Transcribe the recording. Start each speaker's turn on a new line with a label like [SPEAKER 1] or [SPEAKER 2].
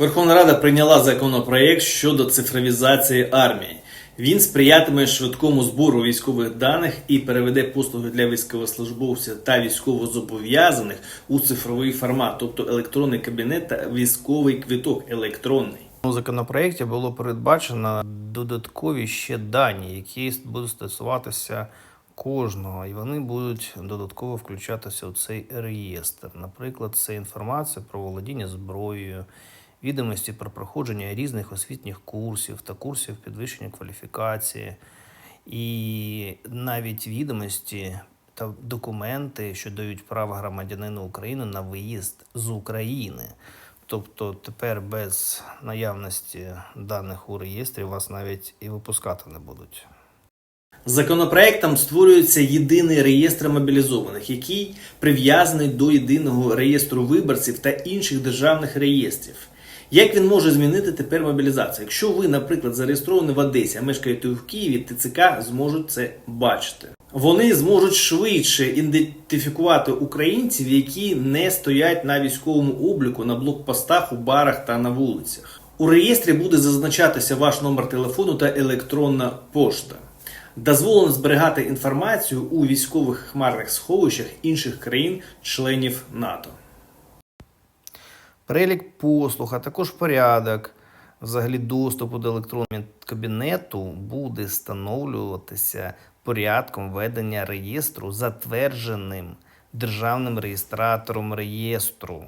[SPEAKER 1] Верховна Рада прийняла законопроект щодо цифровізації армії. Він сприятиме швидкому збору військових даних і переведе послуги для військовослужбовців та військовозобов'язаних у цифровий формат, тобто електронний кабінет та військовий квиток електронний.
[SPEAKER 2] У законопроєкті було передбачено додаткові ще дані, які будуть стосуватися кожного, і вони будуть додатково включатися у цей реєстр. Наприклад, це інформація про володіння зброєю, відомості про проходження різних освітніх курсів та курсів підвищення кваліфікації, і навіть відомості та документи, що дають право громадянину України на виїзд з України. Тобто тепер без наявності даних у реєстрі вас навіть і випускати не будуть.
[SPEAKER 1] Законопроектом створюється єдиний реєстр мобілізованих, який прив'язаний до єдиного реєстру виборців та інших державних реєстрів. Як він може змінити тепер мобілізацію? Якщо ви, наприклад, зареєстровані в Одесі, а мешкаєте в Києві, ТЦК зможуть це бачити. Вони зможуть швидше ідентифікувати українців, які не стоять на військовому обліку на блокпостах у барах та на вулицях. У реєстрі буде зазначатися ваш номер телефону та електронна пошта. Дозволено зберігати інформацію у військових хмарних сховищах інших країн-членів НАТО.
[SPEAKER 2] Перелік послуг, а також порядок взагалі доступу до електронного кабінету буде встановлюватися порядком ведення реєстру, затвердженим державним реєстратором реєстру.